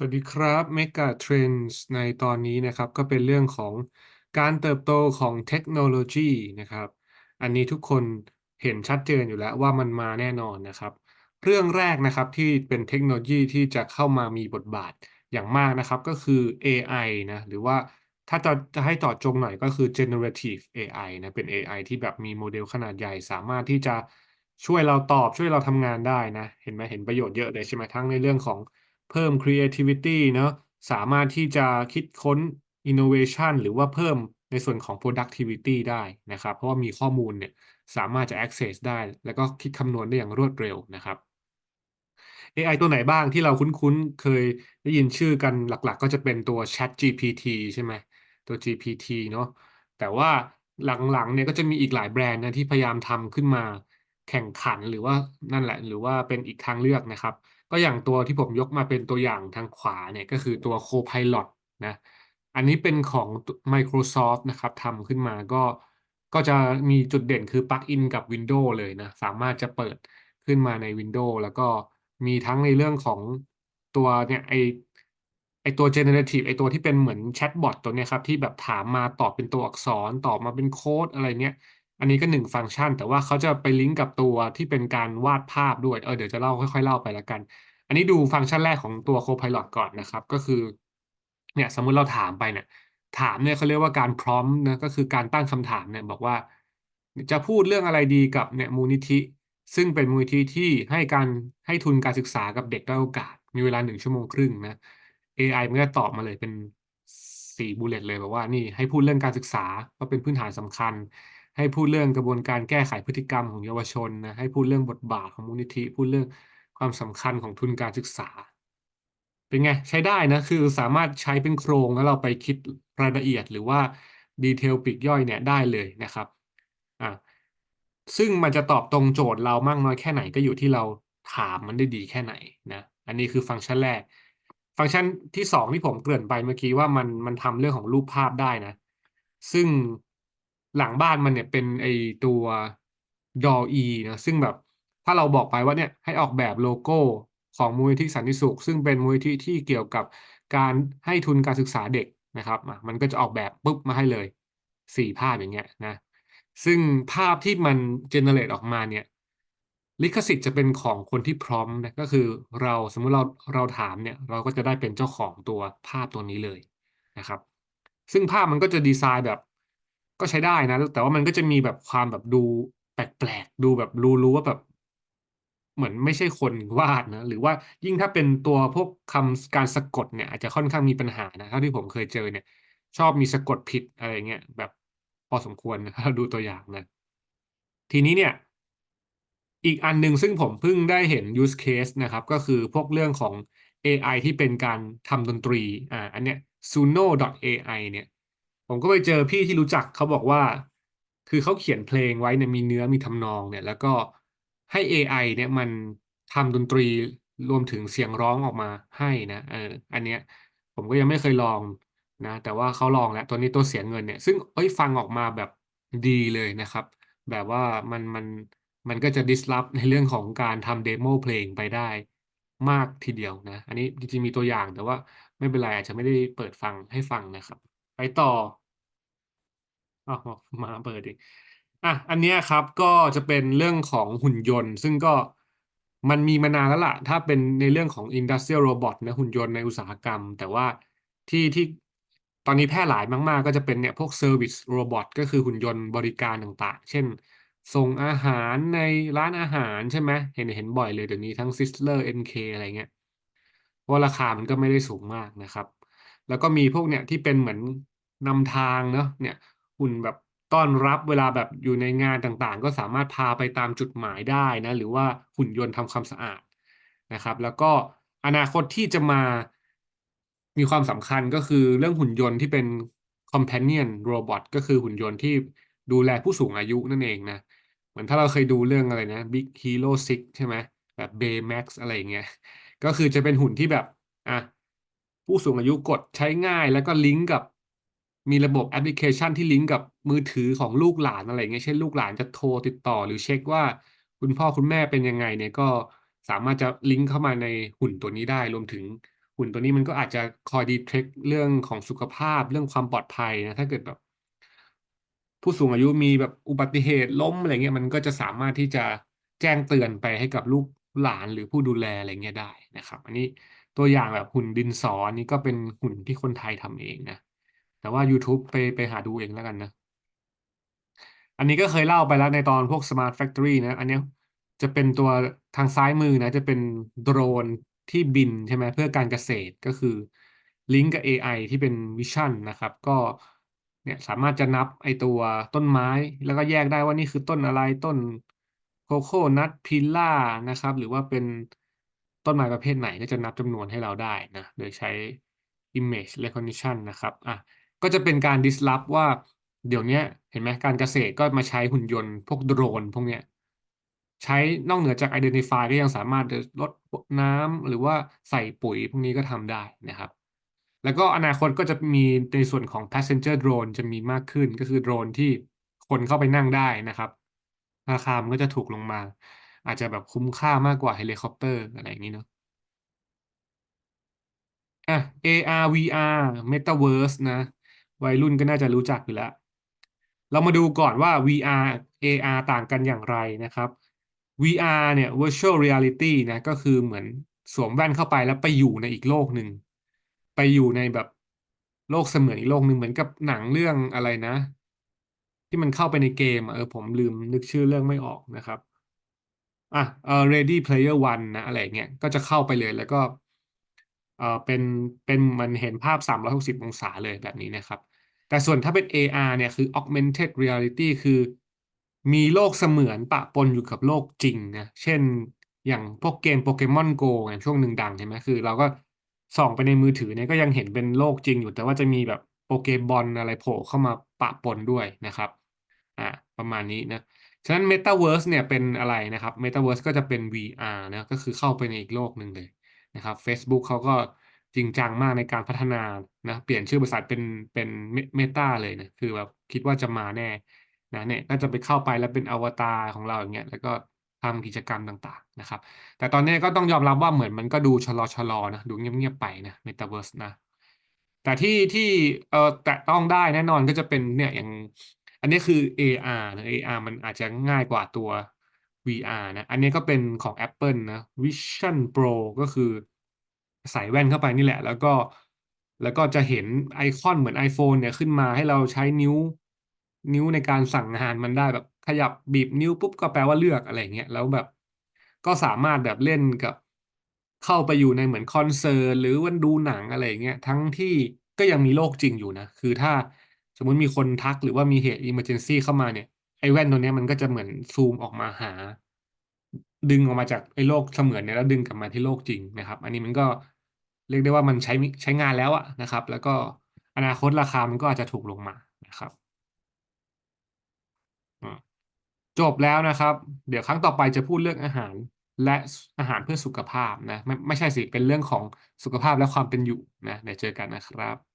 สวัสดีครับ Mega Trends ในตอนนี้นะครับก็เป็นเรื่องของการเติบโตของเทคโนโลยีนะครับ อันนี้ทุกคนเห็นชัดเจนอยู่แล้วว่ามันมาแน่นอนนะครับ เรื่องแรกนะครับที่เป็นเทคโนโลยีที่จะเข้ามามีบทบาทอย่างมากนะครับก็คือ AI นะหรือว่าถ้าจะจะให้เจาะจงหน่อยก็คือ generative AI นะเป็น AI ที่แบบมีโมเดลขนาดใหญ่สามารถที่จะช่วยเราตอบช่วยเราทำงานได้นะ เห็นไหมเห็นประโยชน์เยอะเลยใช่ไหมทั้งในเรื่องของ เพิ่ม creativity เนอะสามารถที่จะคิดค้น innovation หรือว่าเพิ่มในส่วนของ productivity ได้นะครับ เพราะว่ามีข้อมูลเนี่ยสามารถจะ access ได้ แล้วก็คิดคำนวณได้อย่างรวดเร็วนะครับ AI ตัวไหนบ้างที่เราคุ้นๆ เคยได้ยินชื่อกันหลักๆ ก็จะเป็นตัว Chat GPT ใช่ไหมตัว GPT เนาะแต่ว่าหลังๆเนี่ยก็จะมีอีกหลายแบรนด์นะที่พยายามทำขึ้นมาแข่งขันหรือว่านั่นแหละ หรือว่าเป็นอีกทางเลือกนะครับ ก็อย่างตัวที่ผมยกมาเป็นตัวอย่างทางขวาเนี่ยก็คือตัว Copilot นะอันนี้เป็นของ Microsoft นะครับทำขึ้นมาก็ก็จะมีจุดเด่นคือปลั๊กอินกับ Windows เลยนะ สามารถจะเปิดขึ้นมาใน Windows แล้วก็มีทั้งในเรื่องของตัวเนี่ยไอไอตัว generative ไอตัวที่เป็นเหมือนแชทบอทตัวเนี้ยครับ ที่แบบถามมาตอบเป็นตัวอักษรตอบมาเป็นโค้ดอะไรเนี้ย อันนี้ก็หนึ่งฟังก์ชัน แต่ว่าเขาจะไปลิงก์กับตัวที่เป็นการวาดภาพด้วย เออเดี๋ยวจะเล่าค่อยๆเล่าไปล้วกัน อันนี้ดูฟังก์ชันแรกของตัว Copilot ก่อนนะครับ ก็คือ เนี่ยสมมุติเราถามไปเนี่ย ถามเนี่ยเขาเรียกว่าการพร้อมนะก็คือการตั้งคำถามเนี่ยบอกว่า จะพูดเรื่องอะไรดีกับเนี่ยมูลนิธิ ซึ่งเป็นมูลนิธิที่ให้การให้ทุนการศึกษากับเด็กด้อยโอกาส มีเวลาหนึ่งชั่วโมงครึ่งนะ AI มันก็ตอบมาเลยเป็นสี่บูเลตเลยบอกว่านี่ให้พูดเรื่องการศึกษาก็เป็นพื้นฐานสำคัญ ให้พูดเรื่องกระบวนการแก้ไขพฤติกรรมของเยาวชนนะให้พูดเรื่องบทบาทของมูลนิธิ พูดเรื่องความสำคัญของทุนการศึกษา เป็นไง ใช้ได้นะ คือสามารถใช้เป็นโครงแล้วเราไปคิดรายละเอียดหรือว่าดีเทลปลีกย่อยเนี่ยได้เลยนะครับอ่าซึ่งมันจะตอบตรงโจทย์เรามากน้อยแค่ไหนก็อยู่ที่เราถามมันได้ดีแค่ไหนนะอันนี้คือฟังก์ชันแรก ฟังก์ชันที่สองที่ผมเกริ่นไปเมื่อกี้ว่ามันมันทำเรื่องของรูปภาพได้นะ ซึ่ง หลังบ้านมันเนี่ยเป็นไอตัวดออีนะซึ่งแบบถ้าเราบอกไปว่าเนี่ยให้ออกแบบโลโก้ของมูลนิธิสันติสุข ซึ่งเป็นมูลนิธิที่เกี่ยวกับการให้ทุนการศึกษาเด็กนะครับมันก็จะออกแบบปุ๊บมาให้เลยสี่ภาพอย่างเงี้ยนะซึ่งภาพที่มันเจเนเรตออกมาเนี่ยลิขสิทธิ์จะเป็นของคนที่พร้อมนะก็คือเราสมมุติเราเราถามเนี่ยเราก็จะได้เป็นเจ้าของตัวภาพตัวนี้เลยนะครับ ซึ่งภาพมันก็จะดีไซน์แบบ ก็ใช้ได้นะ แต่ว่ามันก็จะมีแบบความแบบดูแปลกๆ ดูแบบรู้รู้ว่าแบบ เหมือนไม่ใช่คนวาดนะ หรือว่ายิ่งถ้าเป็นตัวพวกคำการสะกดเนี่ยอาจจะค่อนข้างมีปัญหานะเท่าที่ผมเคยเจอเนี่ย ชอบมีสะกดผิดอะไรเงี้ยแบบพอสมควรนะถ้าดูตัวอย่างนะ ทีนี้เนี่ย อีกอันหนึ่งซึ่งผมเพิ่งได้เห็น use case นะครับ ก็คือพวกเรื่องของ AI ที่เป็นการทำดนตรี อ่า อันเนี้ย suno.ai เนี่ย ผมก็ไปเจอพี่ที่รู้จักเขาบอกว่า คือเขาเขียนเพลงไว้เนี่ยมีเนื้อมีทำนองเนี่ย แล้วก็ให้ AI เนี่ยมันทำดนตรีรวมถึงเสียงร้องออกมาให้นะเอออันเนี้ยผมก็ยังไม่เคยลองนะ แต่ว่าเขาลองแล้วตัวนี้ตัวเสียเงินเนี่ย ซึ่งเอ้ยฟังออกมาแบบดีเลยนะครับ แบบว่ามันมันมันก็จะ disrupt ในเรื่องของการทำเดโมเพลงไปได้มากทีเดียวนะ อันนี้จริงๆมีตัวอย่างแต่ว่าไม่เป็นไรอาจจะไม่ได้เปิดฟังให้ฟังนะครับ ไปต่อ อ๋อมาเปิดอีกอะอันเนี้ยครับก็จะเป็นเรื่องของหุ่นยนต์ ซึ่งก็มันมีมานานแล้วล่ะ ถ้าเป็นในเรื่องของ Industrial Robot นะหุ่นยนต์ในอุตสาหกรรม แต่ว่าที่ที่ตอนนี้แพร่หลายมาก ๆ ก็จะเป็นเนี่ยพวก Service Robot ก็คือหุ่นยนต์บริการต่างๆ เช่น ส่งอาหารในร้านอาหารใช่ไหมเห็นเห็นบ่อยเลยเดี๋ยวนี้ทั้ง Sizzler NK อะไรเงี้ยเพราะราคามันก็ไม่ได้สูงมากนะครับ แล้วก็มีพวกเนี่ยที่เป็นเหมือนนำทางเนาะเนี่ย หุ่นแบบต้อนรับเวลาแบบอยู่ในงานต่างๆ ก็สามารถพาไปตามจุดหมายได้นะ หรือว่าหุ่นยนต์ทำความสะอาดนะครับ แล้วก็อนาคตที่จะมามีความสำคัญก็คือเรื่องหุ่นยนต์ที่เป็น companion robot ก็คือหุ่นยนต์ที่ดูแลผู้สูงอายุนั่นเองนะ เหมือนถ้าเราเคยดูเรื่องอะไรนะ Big Hero 6 ใช่ไหมแบบ Baymax อะไรอย่างเงี้ยก็คือจะเป็นหุ่นที่แบบอะผู้สูงอายุกดใช้ง่ายแล้วก็ลิงก์กับ มีระบบแอปพลิเคชันที่ลิงก์กับมือถือของลูกหลานอะไรเงี้ยเช่นลูกหลานจะโทรติดต่อหรือเช็คว่า คุณพ่อคุณแม่เป็นยังไงเนี่ยก็สามารถจะลิงก์เข้ามาในหุ่นตัวนี้ได้ รวมถึงหุ่นตัวนี้มันก็อาจจะคอยดีเทคเรื่องของสุขภาพเรื่องความปลอดภัยนะถ้าเกิดแบบ ผู้สูงอายุมีแบบอุบัติเหตุล้มอะไรเงี้ยมันก็จะสามารถที่จะแจ้งเตือนไปให้กับลูกหลานหรือผู้ดูแลอะไรเงี้ยได้นะครับ อันนี้ตัวอย่างแบบหุ่นดินสอนี่ก็เป็นหุ่นที่คนไทยทำเองนะ แต่ว่า YouTube ไปไปหาดูเองแล้วกันนะ อันนี้ก็เคยเล่าไปแล้วในตอนพวก Smart Factory นะ อันนี้จะเป็นตัวทางซ้ายมือนะ จะเป็นโดรนที่บินใช่ไหมเพื่อการเกษตรก็คือลิงก์กับ AI ที่เป็นวิชั่นนะครับ ก็เนี่ยสามารถจะนับไอตัวต้นไม้แล้วก็แยกได้ว่านี่คือต้นอะไรต้นโคโค่นัทพิล่านะครับ หรือว่าเป็นต้นไม้ประเภทไหนก็จะนับจำนวนให้เราได้นะ โดยใช้ image recognition นะครับอะ ก็จะเป็นการ disrupt ว่าเดี๋ยวนี้เห็นไหมการเกษตรก็มาใช้หุ่นยนต์พวกโดรนพวกเนี้ยใช้นอกเหนือจาก identify ก็ยังสามารถลดน้ำหรือว่าใส่ปุ๋ยพวกนี้ก็ทำได้นะครับ แล้วก็อนาคตก็จะมีในส่วนของ passenger drone จะมีมากขึ้นก็คือโดรนที่คนเข้าไปนั่งได้นะครับ ราคามันก็จะถูกลงมา อาจจะแบบคุ้มค่ามากกว่าเฮลิคอปเตอร์อะไรอย่างนี้เนาะอะ AR VR Metaverse นะ วัยรุ่นก็น่าจะรู้จักอยู่แล้ว เรามาดูก่อนว่า VR AR ต่างกันอย่างไรนะครับ VR เนี่ย Virtual Reality นะก็คือเหมือนสวมแว่นเข้าไปแล้วไปอยู่ในอีกโลกหนึ่ง ไปอยู่ในแบบโลกเสมือนอีกโลกหนึ่งเหมือนกับหนังเรื่องอะไรนะ ที่มันเข้าไปในเกมเออผมลืมนึกชื่อเรื่องไม่ออกนะครับอะเออ Ready Player One นะอะไรเงี้ยก็จะเข้าไปเลยแล้วก็เออเป็นเป็นมันเห็นภาพ 360 องศาเลยแบบนี้นะครับ แต่ส่วนถ้าเป็น AR เนี่ยคือ Augmented Reality คือมีโลกเสมือนปะปนอยู่กับโลกจริงนะ เช่นอย่างพวกเกมโปเกมอนโกอย่างช่วงหนึ่งดังใช่ไหมคือเราก็ส่องไปในมือถือเนี่ยก็ยังเห็นเป็นโลกจริงอยู่ แต่ว่าจะมีแบบโปเกบอลอะไรโผล่เข้ามาปะปนด้วยนะครับอ่าประมาณนี้นะ ฉะนั้น Metaverse เนี่ยเป็นอะไรนะครับ Metaverse ก็จะเป็น VR นะก็คือเข้าไปในอีกโลกหนึ่งเลยนะครับ Facebook เขาก็ จริงจังมากในการพัฒนานะ เปลี่ยนชื่อบริษัทเป็นเป็นเมตาเลยนะคือแบบคิดว่าจะมาแน่นะเนี่ยก็จะไปเข้าไปแล้วเป็นอวตารของเราอย่างเงี้ยแล้วก็ทำกิจกรรมต่างๆนะครับ แต่ตอนนี้ก็ต้องยอมรับว่าเหมือนมันก็ดูชะลอชะลอนะดูเงียบๆไปนะ Metaverse นะ แต่ที่ที่เออแตะต้องได้แน่นอนก็จะเป็นเนี่ยอย่าง อันนี้คือ AR นะ AR มันอาจจะง่ายกว่าตัว VR นะ อันนี้ก็เป็นของ Apple นะ Vision Pro ก็คือ ใส่แว่นเข้าไปนี่แหละ แล้วก็ แล้วก็จะเห็นไอคอนเหมือน iPhone เนี่ยขึ้นมาให้เราใช้นิ้ว นิ้วในการสั่งงานมันได้แบบขยับบีบนิ้วปุ๊บก็แปลว่าเลือกอะไรเงี้ยแล้วแบบ ก็สามารถแบบเล่นกับเข้าไปอยู่ในเหมือนคอนเสิร์ตหรือวันดูหนังอะไรเงี้ยทั้งที่ก็ยังมีโลกจริงอยู่นะ คือถ้าสมมุติมีคนทักหรือว่ามีเหตุ emergency เข้ามาเนี่ย ไอ้แว่นตัวเนี้ยมันก็จะเหมือนซูมออกมาหา ดึงออกมาจากไอ้โลกเสมือนเนี่ยแล้วดึงกลับมาที่โลกจริงนะครับ อันนี้มันก็ เรียกได้ว่ามันใช้ใช้งานแล้วอะนะครับ แล้วก็อนาคตราคามันก็อาจจะถูกลงมานะครับจบแล้วนะครับ เดี๋ยวครั้งต่อไปจะพูดเรื่องอาหารและอาหารเพื่อสุขภาพนะไม่ไม่ใช่สิเป็นเรื่องของสุขภาพและความเป็นอยู่นะเดี๋ยวเจอกันนะครับ